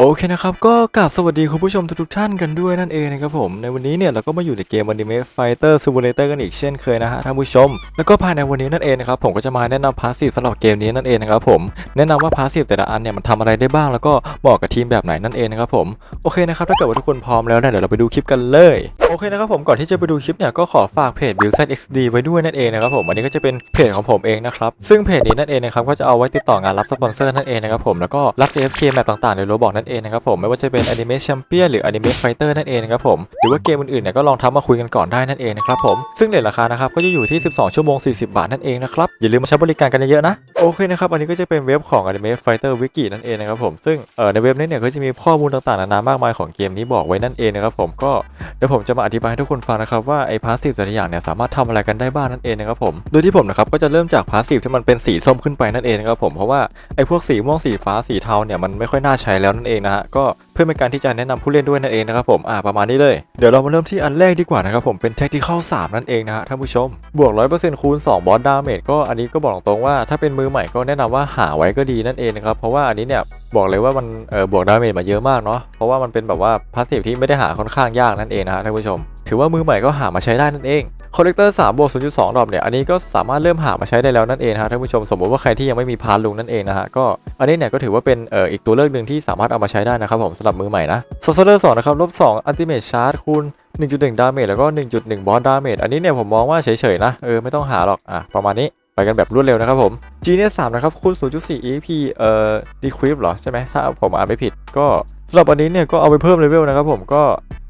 โอเคนะครับก็กราบสวัสดีคุณผู้ชมทุกๆท่านกันด้วยนั่นเองนะครับผม ในวันนี้เนี่ยเราก็มาอยู่ในเกม Anime Fighter Simulator กันอีกเช่นเคยนะฮะท่านผู้ชม แล้วก็ภายในวันนี้นั่นเองนะครับผมก็จะมาแนะนำพาสซีฟสำหรับเกมนี้นั่นเองนะครับผมแนะนำว่าพาสซีฟแต่ละอันเนี่ยมันทำอะไรได้บ้างแล้วก็เหมาะกับทีมแบบไหนนั่นเองนะครับผมโอเคนะครับถ้าเกิดว่าทุกคนพร้อมแล้วเนี่ยเดี๋ยวเราไปดูคลิปกันเลยโอเคนะครับผมก่อนที่จะไปดูคลิปเนี่ยก็ขอฝากเพจ b u i l d XD ไว้ด้วยนั่นเองนะครับผมอันนี้ก็จะเป็นเพจของผมเองนะครับซึ่งเพจนี้นั่นเองนะครับก็จะเอาไว้ติดต่องานรับสปอนเซอร์นั่นเองนะครับผมแล้วก็รับ AFK แมปต่างๆในโรบอกนั่นเองนะครับผมไม่ว่าจะเป็น Anime Champion หรือ Anime Fighter นั่นเองนะครับผมหรือว่าเกมอื่นๆเนี่ยก็ลองทำมาคุยกันก่อนได้นั่นเองนะครับผมซึ่งเรทราคานะครับก็จะอยู่ที่ 12 ชั่วโมง 40 บาทนั่นเองนะครับอย่าลืมมาใช้บริการกันเยอะๆนะโอเคนะครับ อันนี้ก็จะเป็นเว็บของ Anime Fighter Wiki นั่นเองนะครับผม ซึ่งเในเว็บนี้เนี่ยก็จะมีข้อมูลต่างๆ นานามากมายของเกมนี้บอกไว้นั่นเองนะครับผม ก็เดี๋ยวผมจะมาอธิบายให้ทุกคนฟังนะครับว่าไอ้พาสซีฟแต่ละอย่างเนี่ยสามารถทำอะไรกันได้บ้างนั่นเองนะครับผม โดยที่ผมนะครับก็จะเริ่มจากพาสซีฟที่มันเป็นสีส้มขึ้นไปนั่นเองนะครับผม เพราะว่าไอ้พวกสีม่วงสีฟ้าสีเทาเนี่ยมันไม่ค่อยน่าใช้แล้วนั่นเองนะฮะ ก็ เพื่อเป็นการที่จะแนะนำผู้เล่นด้วยนั่นเองนะครับผมอ่าประมาณนี้เลยเดี๋ยวเรามาเริ่มที่อันแรกดีกว่านะครับผมเป็นแท็กที่เข้า3นั่นเองนะฮะท่านผู้ชม บวก 100%คูณ2บอสดาเมจก็อันนี้ก็บอกตรงๆว่าถ้าเป็นมือใหม่ก็แนะนำว่าหาไว้ก็ดีนั่นเองนะครับเพราะว่าอันนี้เนี่ยบอกเลยว่ามันเออบวกดาเมจมาเยอะมากเนาะเพราะว่ามันเป็นแบบว่าพาสซีฟที่ไม่ได้หาค่อนข้างยากนั่นเองนะฮะท่านผู้ชม ถือว่ามือใหม่ก็หามาใช้ได้นั่นเองคอลเลกเตอร์3บวก0.2 ดอกเนี่ย อันนี้ก็สามารถเริ่มหามาใช้ได้แล้วนั่นเองฮะท่านผู้ชมสมมติว่าใครที่ยังไม่มีพาร์ลุงนั่นเองนะฮะก็อันนี้เนี่ยก็ถือว่าเป็นเอ่ออีกตัวเลือกหนึ่งที่สามารถเอามาใช้ได้นะครับผมสำหรับมือใหม่นะโซเซอร์สองนะครับลบ2อัลติเมทชาร์จคูณ1.1 ดาเมจแล้วก็ 1.1 บอสดาเมจอันนี้เนี่ยผมมองว่าเฉยๆนะเออไม่ต้องหาหรอกอะประมาณนี้ไปกันแบบรวดเร็วนะครับผม g n 3นะครับคูณ0.4 EP เอ่อ decrease เหรอใช่ไหมถ้าผมอ่านไม่ผิดก็ สำหรับอันนี้เนี่ยก็เอาไปเพิ่มเลเวลนะครับผมก็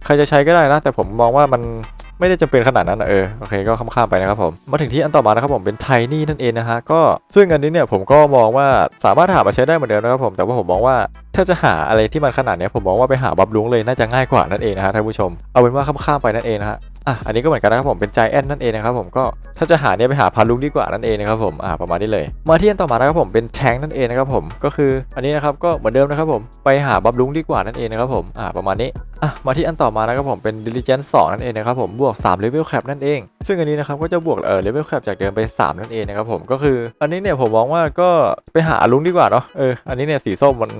ใครจะใช้ก็ได้นะ แต่ผมมองว่ามันไม่ได้จำเป็นขนาดนั้นนะเออโอเคก็ข้ามๆไปนะครับผมมาถึงที่อันต่อมานะครับผมเป็นไทนี่นั่นเองนะฮะก็ซึ่งอันนี้เนี่ยผมก็มองว่าสามารถหามาใช้ได้เหมือนเดิมนะครับผมแต่ว่าผมมองว่าถ้าจะหาอะไรที่มันขนาดเนี้ยผมมองว่าไปหาบับลุงเลยน่าจะง่ายกว่านั่นเองนะฮะท่านผู้ชมเอาเป็นว่าข้ามๆไปนั่นเองนะฮะ อะอันนี้ก็เหมือนกันนะครับผมเป็นใจแอนนั่นเองนะครับผมก็ถ้าจะหาเนี่ยไปหาพาลุงดีกว่านั่นเองนะครับผมอะประมาณนี้เลย มาที่อันต่อมานะครับผมเป็นแทงนั่นเองนะครับผมก็คืออันนี้นะครับก็เหมือนเดิมนะครับผมไปหาบับลุงดีกว่านั่นเองนะครับผมอะประมาณนี้อะมาที่อันต่อมานะครับผมเป็น diligence 2นั่นเองนะครับผมบวก3 level cap นั่นเอง ซึ่งอันนี้นะครับก็จะบวกเออ level cap จากเดิมไป 3 นั่นเองนะครับผมก็คือ อันนี้เนี่ยผมมองว่าก็ไปหาลุงดีกว่าเนาะเอออันนี้เนี่ยสีส้มมัน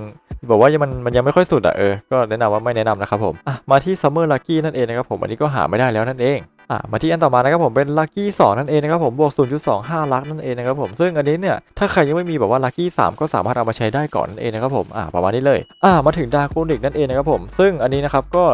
บอกว่ายังมันมันยังไม่ค่อยสุดอะเออ ก็แนะนำว่าไม่แนะนำนะครับผมอะมาที่ซัมเมอร์ลักกี้นั่นเองนะครับผมอันนี้ก็หาไม่ได้แล้วนั่นเองอะมาที่อันต่อมานะครับผมเป็นลัคกี้2นั่นเองนะครับผมบวก 0.25 ลักนั่นเองนะครับผมซึ่งอันนี้เนี่ยถ้าใครยังไม่มีแบบว่าลัคกี้3ก็สามารถเอามาใช้ได้ก่อนนั่นเองนะครับผมอะประมาณนี้เลยอะมาถึงดาร์กนิกนั่นเองนะครับผมซึ่งอันนี้นะครับก็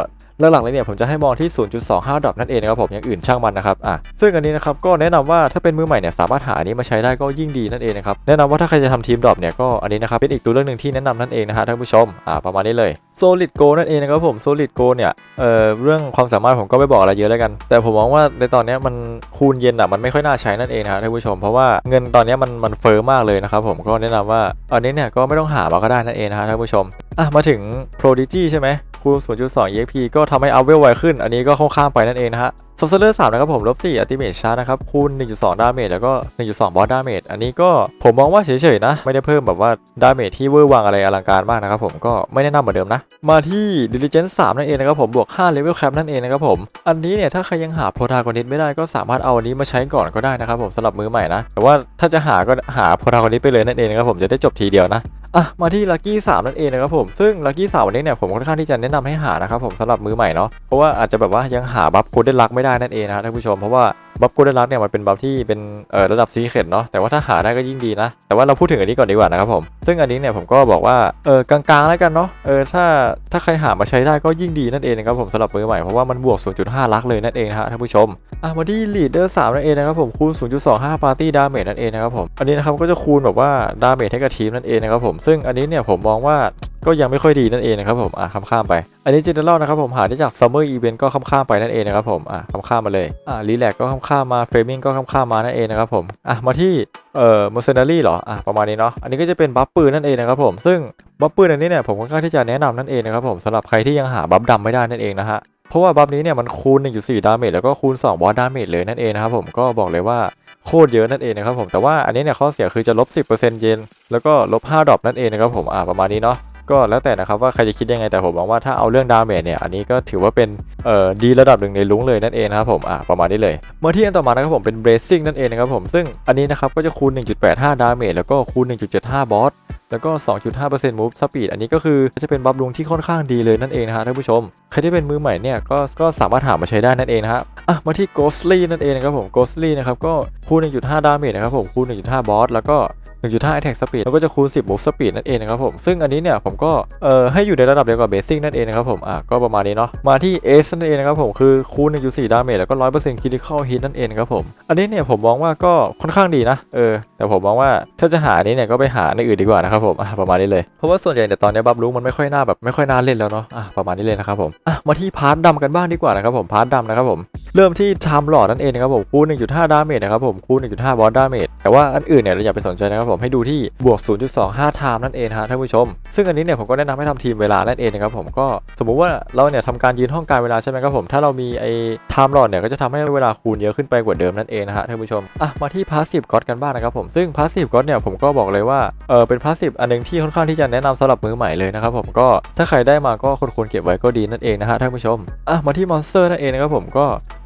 หลักๆเลยเนี่ยผมจะให้มองที่ 0.25ดรอปนั่นเองนะครับผมอย่างอื่นช่างมันนะครับอะซึ่งอันนี้นะครับก็แนะนำว่าถ้าเป็นมือใหม่เนี่ยสามารถหาอันนี้มาใช้ได้ก็ยิ่งดีนั่นเองนะครับแนะนำว่าถ้าใครจะทำทีมดรอปเนี่ยก็อันนี้นะครับเป็นอีกตัวเลือกหนึ่งที่แนะนำนั่นเองนะฮะท่านผู้ชมอะประมาณนี้เลย Solid Go นั่นเองนะครับผม Solid Go เนี่ยเอ่อเรื่องความสามารถผมก็ไม่บอกอะไรเยอะแล้วกัน แต่ผมมองว่าในตอนนี้มันคูณเย็นอะมันไม่ค่อยน่าใช้นั่นเองนะครับท่านผู้ชม เพราะว่าเงินตอนนี้มันมันเฟ้อมากเลยนะครับผมก็แนะนำว่าอันนี้เนี่ยก็ไม่ต้องหามาก็ได้นั่นเองนะฮะท่านผู้ชมอะมาถึง Prodigy ใช่ไหม คูณ0.2 EXP ก็ทำให้อัพเวลไวขึ้น อันนี้ก็ค่อนข้างไปนั่นเองนะฮะโซเซอร์3นะครับผมลบ4อัติเม e ชาร์นะครับคูณ 1.2 ดาเมจแล้วก็ 1.2 บอสดาเมจอันนี้ก็ผมมองว่าเฉยๆนะ ไม่ได้เพิ่มแบบว่าดาเมจที่เวอร์วังอะไรอลังการมากนะครับผมก็ไม่แนะนำเหมือนเดิมนะ มาที่ Diligence 3นั่นเองนะครับผมบวก5 Level Cap นั่นเองนะครับผม อันนี้เนี่ยถ้าใครยังหาโปรตากอนิสไม่ได้ก็สามารถเอาอันนี้มาใช้ก่อนก็ได้นะครับผมสำหรับมือใหม่นะแต่ว่าถ้าจะหาก็หาโปรตากอนิสไปเลยนั่นเองนะครับผมจะได้จบทีเดียวนะ อะมาที่ลั c กี้3นั่นเองนะครับผมซึ่งลั c กี้3วันนี้เนี่ยผมค่อนข้างที่จะแนะนำให้หานะครับผมสำหรับมือใหม่เนาะเพราะว่าอาจจะแบบว่ายังหาบัฟโกลเด้นลักไม่ได้นั่นเองนะท่านผู้ชมเพราะว่าบัฟโกลเด้นลักเนี่ยมันเป็นบัฟที่เป็นเอ่อระดับซีเคดเนาะแต่ว่าถ้าหาได้ก็ยิ่งดีนะ แต่ว่าเราพูดถึงอันนี้ก่อนดีกว่านะครับผมซึ่งอันนี้เนี่ยผมก็บอกว่าเออกลางๆแล้วกันเนาะเออถ้าถ้าใครหามาใช้ได้ก็ยิ่งดีนั่นเองนะครับผมสำหรับมือใหม่เพราะว่ามันบวก 0.5 ลักเลยนั่นเองนะฮะท่านผู้ชมอะมาที่ leader 3นั่นเองนะครับผมคูณ 0.25 party damage นั่นเองนะครับผมอันนี้นะครับก็จะคูณแบบว่าดาเมจให้กับทีมนั่นเองนะครับผมซึ่งอันนี้เนี่ยผมมองว่าก็ยังไม่ค่อยดีนั่นเองนะครับผมอะข้ามข้ามไป อันนี้ general นะครับผมหาได้จาก summer event ก็ข้ามข้ามไปนั่นเองนะครับผมอะข้ามข้ามมาเลยอะ relax ก็ข้ามข้ามมา framing ก็ข้ามข้ามมานั่นเองนะครับผมอะมาที่เอ่อ mercenary เหรออะประมาณนี้เนาะอันนี้ก็จะเป็นบัฟปืนนั่นเองนะครับผมซึ่งบัฟปืนอันนี้เนี่ยผมค่อนข้างที่จะแนะนำนั่นเองนะครับผมสำหรับใครที่ยังหาบัฟดำไม่ได้นั่นเองนะฮะเพราะว่าบัฟนี้เนี่ยมันคูณ1.4ดาเมจแล้วก็คูณ2บอสดาเมจเลยนั่นเองนะครับผมก็บอกเลยว่า โคตรเยอะนั่นเองนะครับผมแต่ว่าอันนี้เนี่ยข้อเสียคือจะลบ 10%เยนแล้วก็ลบ5ดรอปนั่นเองนะครับผมอ่าประมาณนี้เนาะก็แล้วแต่นะครับว่าใครจะคิดยังไงแต่ผมมองว่าถ้าเอาเรื่องดาเมจเนี่ยอันนี้ก็ถือว่าเป็นเอ่อดีระดับหนึ่งในลุงเลยนั่นเองนะครับผมอ่าประมาณนี้เลยเมื่อที่อันต่อมานะครับผมเป็นเบรซิ่งนั่นเองนะครับผมซึ่งอันนี้นะครับก็จะคูณ 1.85 ดาเมจแล้วก็คูณ 1.75 บอส แล้วก็ 2.5% move speed อันนี้ก็คือจะเป็นบัฟลุงที่ค่อนข้างดีเลยนั่นเองนะฮะท่านผู้ชม ใครที่เป็นมือใหม่เนี่ยก็ก็สามารถหามาใช้ได้นั่นเองนะฮะอะมาที่ ghostly นั่นเองนะครับผม ghostly นะครับก็คูณ1.5ดาเมจนะครับผมคูณ1.5บอสแล้วก็ 1.5 attack speed แล้วก็จะคูณ 10 move speed นั่นเองนะครับผมซึ่งอันนี้เนี่ยผมก็เอ่อให้อยู่ในระดับเดียวกับ basic นั่นเองนะครับผมอะก็ประมาณนี้เนาะมาที่ ace นั่นเองนะครับผมคือคูณ 1.4ดาเมจแล้วก็ 100% critical hit นั่นเองครับผมอันนี้เนี่ยผมมองว่าก็ค่อนข้างดีนะเออแต่ผมมองว่าถ้าจะหาอันนี้เนี่ยก็ไปหาในอื่นดีกว่านะครับผมอะประมาณนี้เลยเพราะว่าส่วนใหญ่เนี่ตอนนี้บัฟลูมันไม่ค่อยน่าแบบไม่ค่อยน่าเล่นแล้วเนาะอะประมาณนี้เลยนะครับผมอะมาที่พาร์ทดำกันบ้างดีกว่านะครับผมพาร์ทดำนะครับผมเริ่มที่ time lord นั่นเองนะครับผมคูณ 1.5 ดาเมจนะครับผมคูณ 1.5 บอสดาเมจแต่ว่าอันอื่นเนี่ยเราอย่าไปสนใจนะครับผมให้ดูที่บวก 0.25 time นั่นเองฮะท่านผู้ชม ซึ่งอันนี้เนี่ยผมก็แนะนำให้ทำทีมเวลานั่นเองนะครับผมก็สมมุติว่าเราเนี่ยทำการยืนห้องการเวลาใช่ไหมครับผมถ้าเรามีไอ้ time lord เนี่ยก็จะทำให้เวลาคูณเยอะขึ้นไปกว่าเดิมนั่นเองนะฮะท่านผู้ชมอะมาที่ passive god กันบ้างนะครับผมซึ่ง passive god เนี่ยผมก็บอกเลยว่าเออเป็น passive อันหนึงที่ค่อนข้างที่จะแนะนำสำหรับมือใหม่เลยนะครับผมก็ถ้าใครได้มาก็ควรเก็บไว้ก็ดีนั่นเองนะฮะท่านผู้ชมอะมาที่ monster นั่นเองนะครับผมก็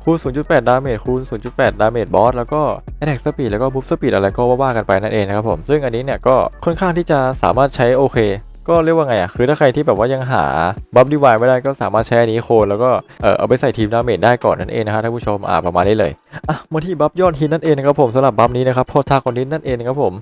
คูณ 0.8 ดาเมจคูณ 0.8 ดาเมจบอส แล้วก็ attack speed แล้วก็ move speed อะไรก็ว่ากันไปนั่นเองนะครับผม ซึ่งอันนี้เนี่ยก็ค่อนข้างที่จะสามารถใช้โอเค ก็เรียกว่าไงอะคือถ้าใครที่แบบว่ายังหาบัฟดีวายไม่ได้ก็สามารถใช้อันนี้โคนแล้วก็เออเอาไปใส่ทีมดาเมจได้ก่อนนั่นเองนะฮะท่านผู้ชมอ่าประมาณนี้เลยอะมาที่บัฟยอดฮิตนั่นเองนะครับผมสำหรับบัฟนี้นะครับโพทาคอนดินนั่นเองนะครับผม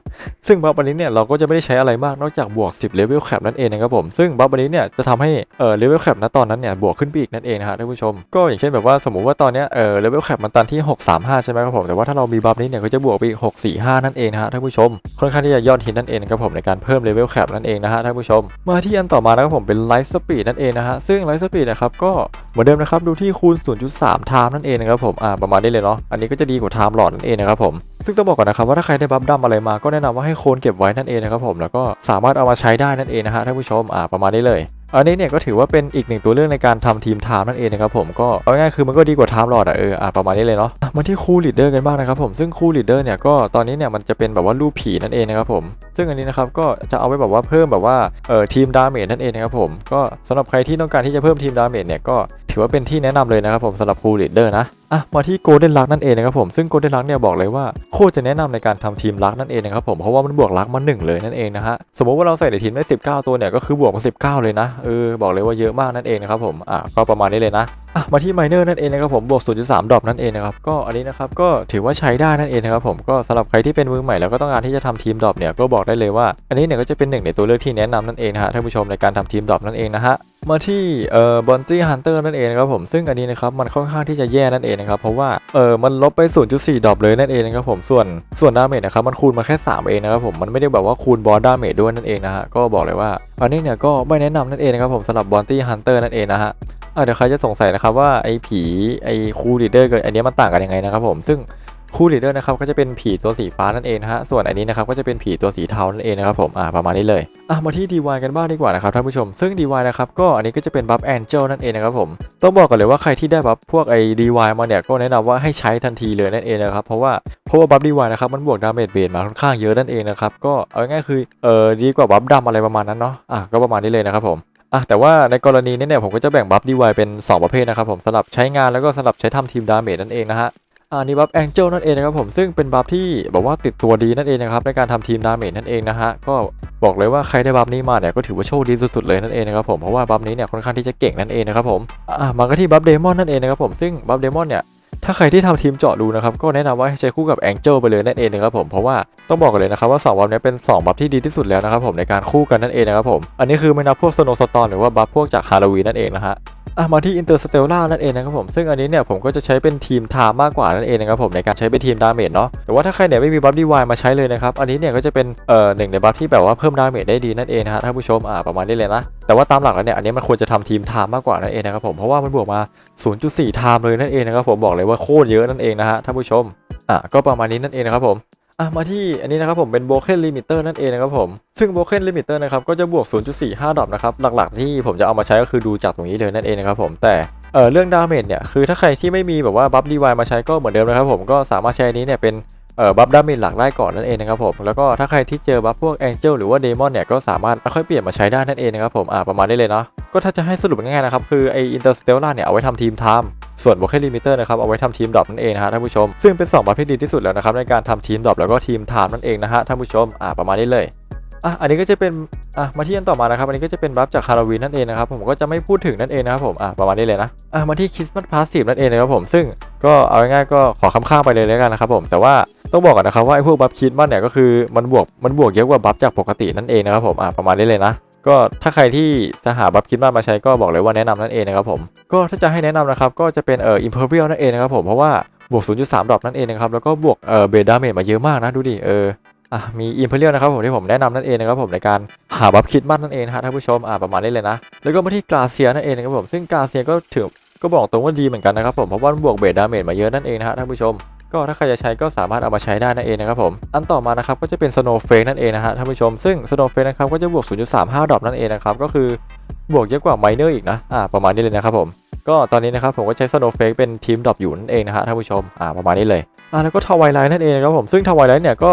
ซึ่งบัฟอันนี้เนี่ยเราก็จะไม่ได้ใช้อะไรมากนอกจากบวก 10เลเวลแคปนั่นเองนะครับผมซึ่งบัฟอันนี้เนี่ยจะทำให้เออเลเวลแคปณตอนนั้นเนี่ยบวกขึ้นไปอีกนั่นเองนะฮะท่านผู้ชม ก็อย่างเช่นแบบว่าสมมุติว่าตอนเนี้ยเออเลเวลแคปมันตันที่ 635 ใช่ไหมครับผมแต่ว่าถ้าเรามีบัฟนี้เนี่ยก็จะบวกไปอีก645 นั่นเองนะฮะท่านผู้ชมค่อนข้างที่จะยอดฮิตนั่นเองนะครับผมในการเพิ่มเลเวลแคปนั่นเองนะฮะท่านผู้ชมมาที่อันต่อมานะครับผมเป็นไลท์สปีดนั่นเองนะฮะซึ่งไลท์สปีดนะครับก็เหมือนเดิมนะครับดูที่คูณ 0.3ไทม์นั่นเองนะครับผมอ่าประมาณนี้เลยเนาะอันนี้ก็จะดีกว่าไทม์หลอดนั่นเองนะครับผมซึ่งต้องบอกก่อนนะครับว่าถ้าใครได้บัฟดำอะไรมาก็แนะนำว่าให้โคนเก็บไว้นั่นเองนะครับผมแล้วก็สามารถเอามาใช้ได้นั่นเองนะฮะท่านผู้ชมอ่าประมาณนี้เลย อันนี้เนี่ยก็ถือว่าเป็นอีกหนึ่งตัวเลือกในการทำทีมไทม์นั่นเองนะครับผมก็เอาง่ายคือมันก็ดีกว่าไทม์หลอดอะเอออ่าประมาณนี้เลยเนาะมาที่คู่ลีดเดอร์กันบ้างนะครับผมซึ่งคู่ลีดเดอร์เนี่ยก็ตอนนี้เนี่ยมันจะเป็นแบบว่ารูปผีนั่นเองนะครับผม ซึ่งอันนี้นะครับก็จะเอาไว้แบบว่าเพิ่มแบบว่าเออทีมดาเมจนั่นเองนะครับผมก็สำหรับใครที่ต้องการที่จะเพิ่มทีมดาเมจเนี่ยก็ ถือว่าเป็นที่แนะนำเลยนะครับผมสำหรับคู่ลีดเดอร์นะอะมาที่โกลเด้นลักนั่นเองนะครับผมซึ่งโกลเด้นลักเนี่ยบอกเลยว่าโคจะแนะนำในการทำทีมลักนั่นเองนะครับผมเพราะว่ามันบวกลักมาหนึ่งเลยนั่นเองนะฮะสมมติว่าเราใส่ในทีมได้ 19 ตัวเนี่ยก็คือบวกมา19 เลยนะเออบอกเลยว่าเยอะมากนั่นเองนะครับผมอะก็ประมาณนี้เลยนะอะมาที่ไมเนอร์นั่นเองนะครับผมบวก 0.3 ดรอปนั่นเองนะครับก็อันนี้นะครับก็ถือว่าใช้ได้นั่นเองนะครับผมก็สำหรับใครที่เป็นมือใหม่แล้วก็ต้องการที่จะทำทีมดรอปเนี่ยก็บอกได้เลยว่า อันนี้เนี่ยก็จะเป็นหนึ่งในตัวเลือกที่แนะนำนั่นเองนะฮะท่านผู้ชมในการทำทีมดรอปนั่นเองนะฮะ มาที่เอ่อบอนจี้ฮันเตอร์นั่นเองครับผมซึ่งอันนี้นะครับมันค่อนข้างที่จะแย่นั่นเองนะครับเพราะว่าเออมันลบไป 0.4 ดรอปเลยนั่นเองนะครับผมส่วนส่วนดาเมจนะครับมันคูณมาแค่ 3 เองนะครับผมมันไม่ได้แบบว่าคูณบอสดาเมจด้วยนั่นเองนะฮะก็บอกเลยว่า อันนี้เนี่ยก็ไม่แนะนำนั่นเองนะครับผมสำหรับบอนตี้ฮันเตอร์นั่นเองนะฮะอะเดี๋ยวใครจะสงสัยนะครับว่าไอ้ผีไอ้คูลีเดอร์กับอันนี้มันต่างกันยังไงนะครับผมซึ่ง คู่ลีดเดอร์นะครับก็จะเป็นผีตัวสีฟ้านั่นเองนะฮะส่วนอันนี้นะครับก็จะเป็นผีตัวสีเทานั่นเองนะครับผมอ่าประมาณนี้เลยอะมาที่ DY กันบ้างดีกว่านะครับท่านผู้ชม ซึ่ง DY นะครับก็อันนี้ก็จะเป็นบัฟแองเจิลนั่นเองนะครับผมต้องบอกกันเลยว่าใครที่ได้บัฟพวกไอ้ DY มาเนี่ยก็แนะนำว่าให้ใช้ทันทีเลยนั่นเองนะครับเพราะว่าเพราะว่าบัฟ DY นะครับมันบวกดาเมจเบสมาค่อนข้างเยอะนั่นเองนะครับก็เอาง่ายคือเออดีกว่าบัฟดำอะไรประมาณนั้นเนาะอะก็ประมาณนี้เลยนะครับผมอะแต่ว่าในกรณีนี้เนี่ยผมก็จะแบ่งบัฟ DY เป็น 2 ประเภทนะครับผมสำหรับใช้งานแล้วก็สำหรับใช้ทำทีมดาเมจนั่นเองนะฮะ อันนี้บัฟแองเจิลนั่นเองนะครับผมซึ่งเป็นบัฟที่บอกว่าติดตัวดีนั่นเองนะครับในการทำทีมดาเมจนั่นเองนะฮะก็บอกเลยว่าใครได้บัฟนี้มาเนี่ยก็ถือว่าโชคดีสุดๆเลยนั่นเองนะครับผมเพราะว่าบัฟนี้เนี่ยค่อนข้างที่จะเก่งนั่นเองนะครับผมอ่ามาก็ที่บัฟเดมอนนั่นเองนะครับผมซึ่งบัฟเดมอนเนี่ย ถ้าใครที่ทำทีมเจาะดูนะครับก็แนะนำว่าให้ใช้คู่กับแองเจิลไปเลยนั่นเองนะครับผมเพราะว่าต้องบอกกันเลยนะครับว่า2บัฟนี้เป็น2บัฟที่ดีที่สุดแล้วนะครับผมในการคู่กันนั่นเองนะครับผมอันนี้คือไม่นับพวกสโนสตอร์หรือว่าบัฟพวกจากฮาโลวีนนั่นเองนะฮะอะมาที่ Interstellar นั่นเองนะครับผมซึ่งอันนี้เนี่ยผมก็จะใช้เป็นทีมไทม์มากกว่านั่นเองนะครับผมในการใช้เป็นทีมดาเมจเนาะแต่ว่าถ้าใครเนี่ยไม่มีบัฟดีวายมาใช้เลยนะครับอันนี้เนี่ยก็จะเป็นเอ่อหนึ่งในบัฟที่แบบว่าเพิ่มดาเมจได้ดีนั่นเองนะฮะท่านผู้ชมอ่าประมาณนี้เลยนะ แต่ว่าตามหลักแล้วเนี่ยอันนี้มันควรจะทำทีมไทม์มากกว่านั่นเองนะครับผมเพราะว่ามันบวกมา 0.4ไทม์เลยนั่นเองนะครับผมบอกเลยว่าโคตรเยอะนั่นเองนะฮะท่านผู้ชมอะก็ประมาณนี้นั่นเองนะครับผมอะมาที่อันนี้นะครับผมเป็น broken limiter นั่นเองนะครับผมซึ่ง broken limiter นะครับก็จะบวก 0.45ดรอปนะครับหลักๆ ที่ผมจะเอามาใช้ก็คือดูจากตรงนี้เลยนั่นเองนะครับผมแต่เออเรื่องดาเมจเนี่ยคือถ้าใครที่ไม่มีแบบว่าบัฟดีวมาใช้ก็เหมือนเดิมนะครับผมก็สามารถใช้นี้เนี่ยเป็น เอ่อบัฟดาเมจหลักได้ก่อนนั่นเองนะครับผมแล้วก็ถ้าใครที่เจอบัฟพวกแองเจิลหรือว่าเดมอนเนี่ยก็สามารถค่อยเปลี่ยนมาใช้ได้นั่นเองนะครับผมอ่าประมาณนี้เลยเนาะก็ถ้าจะให้สรุปง่ายๆนะครับคือไออินเตอร์สเตลล่าเนี่ยเอาไว้ทำทีมไทม์ส่วนโบเคนลิมิเตอร์นะครับเอาไว้ทำทีมดรอปนั่นเองนะฮะท่านผู้ชม ซึ่งเป็น2บัฟที่ดีที่สุดแล้วนะครับในการทำทีมดรอปแล้วก็ทีมไทม์นั่นเองนะฮะท่านผู้ชมอ่าประมาณนี้เลย อะอันนี้ก็จะเป็นอะมาที่อันต่อมานะครับอันนี้ก็จะเป็นบัฟจากฮาโลวีนนั่นเองนะครับผมก็จะไม่พูดถึงนั่นเองนะครับผมอะประมาณนี้เลยนะอะมาที่คริสต์มาสพาสซีฟนั่นเองนะครับผมซึ่งก็เอาง่ายๆก็ขอคำข้างไปเลยแล้วกันนะครับผมแต่ว่าต้องบอกก่อนนะครับว่าไอ้พวกบัฟคริสต์มาสเนี่ยก็คือมันบวกมันบวกเยอะกว่าบัฟจากปกตินั่นเองนะครับผมอะประมาณนี้เลยนะก็ถ้าใครที่จะหาบัฟคิดมามาใช้ก็บอกเลยว่าแนะนำนั่นเองนะครับผมก็ถ้าจะให้แนะนำนะครับก็จะเป็นเอ่ออิมเพอร์เรียลนั่นเองนะครับผมเพราะว่าบวก 0.3 ดรอปนั่นเองนะครับแล้วก็บวกเอ่อเบดาเมจมาเยอะมากนะดูดิเออ อะมีอิมเพอร์เรียลนะครับผมที่ผมแนะนำนั่นเองนะครับผมในการหาบัฟคิดมานั่นเองนะฮะท่านผู้ชมอะประมาณนี้เลยนะ แล้วก็มาที่กราเซียนั่นเองนะครับผมซึ่งกราเซียก็ถือก็บอกตรงว่าดีเหมือนกันนะครับผมเพราะว่าบวกเบสดาเมจมาเยอะนั่นเองนะฮะท่านผู้ชม ก็ถ้าใครจะใช้ก็สามารถเอามาใช้ได้นั่นเองนะครับผมอันต่อมานะครับก็จะเป็น Snow f a k e นั่นเองนะฮะท่านผู้ชมซึ่ง Snow f a k e นะครับก็จะบวก 0.35 ดรอปนั่นเองนะครับก็คือบวกเยอะกว่า Miner อีกนะอ่าประมาณนี้เลยนะครับผมก็ตอนนี้นะครับผมก็ใช้ Snow f a k e เป็นทีมดรอปอยู่นั่นเองนะฮะท่านผู้ชมอ่าประมาณนี้เลยอ่าแล้วก็ทวายไลท์นั่นเองนะครับผมซึ่งทวายไลท์เนี่ยก็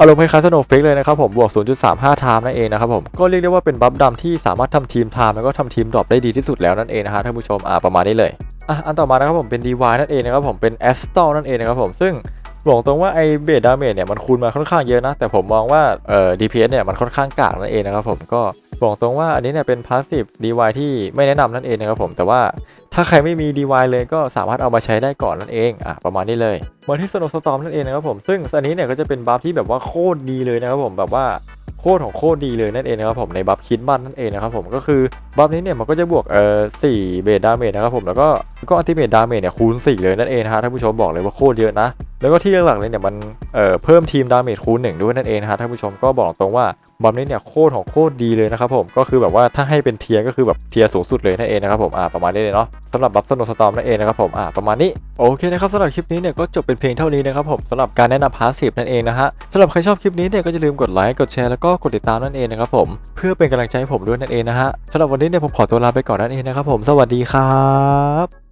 อารมณ์คล้ายๆ Snow f a k e เลยนะครับผมบวก 0.35ไทม์นั่นเองนะครับผมก็เรียกได้ว่าเป็นบัฟดำที่สามารถทำทีมไทม์แล้วก็ทำทีมดรอปได้ดีที่สุดแล้วนั่นเองนะฮะท่านผู้ชมอ่าประมาณนี้เลยอะอันต่อมานะครับผมเป็น DY นั่นเองนะครับผมเป็น a s t o นั่นเองนะครับผมซึ่งบอกตรงว่าไอเบสดาเมจเนี่ยมันคูณมาค่อนข้างเยอะนะ แต่ผมมองว่าเอ่อ DPS เนี่ยมันค่อนข้างกากนั่นเองนะครับผมก็ บอกตรงว่าอันนี้เนี่ยเป็นพาสซีฟ DY ที่ไม่แนะนำนั่นเองนะครับผม แต่ว่าถ้าใครไม่มี DY เลยก็สามารถเอามาใช้ได้ก่อนนั่นเองอะประมาณนี้เลยมาที่ Snow Storm นั่นเองนะครับผม ซึ่งอันนี้เนี่ยก็จะเป็นบัฟที่แบบว่าโคตรดีเลยนะครับผมแบบว่าโคตรของโคตรดีเลยนั่นเองนะครับผมในบัฟคิดบันนั่นเองนะครับผมก็คือ บัฟนี้เนี่ยมันก็จะบวกเอ่อ4เบสดาเมจนะครับผมแล้วก็ก็อัลติเมทดาเมจเนี่ยคูณ 4 เลยนั่นเองนะฮะท่านผู้ชมบอกเลยว่าโคตรเยอะนะ แล้วก็ที่หลักๆเลยเนี่ยมันเอ่อเพิ่มทีมดาเมจคูณหนึ่งด้วยนั่นเองนะฮะท่านผู้ชมก็บอกตรงว่าบอมนี้เนี่ยโคตรของโคตรดีเลยนะครับผมก็คือแบบว่าถ้าให้เป็นเทียร์ก็คือแบบเทียร์สูงสุดเลยนั่นเองนะครับผมอ่าประมาณนี้เลยเนาะสำหรับบัฟสโนสตอมนั่นเองนะครับผมอ่าประมาณนี้โอเคนะครับสำหรับคลิปนี้เนี่ยก็จบเป็นเพียงเท่านี้นะครับผมสำหรับการแนะนำพาสซีฟนั่นเองนะฮะสำหรับใครชอบคลิปนี้เนี่ยก็อย่าลืมกดไลค์กดแชร์แล้วก็กดติดตามนั่นเองนะครับผมเพื่อเป็นกำลังใจให้ผมด้วยนั่นเองนะฮะสำหรับวันนี้เนี่ยผมขอตัวลาไปก่อนนั่นเองนะครับผมสวัสดีครับ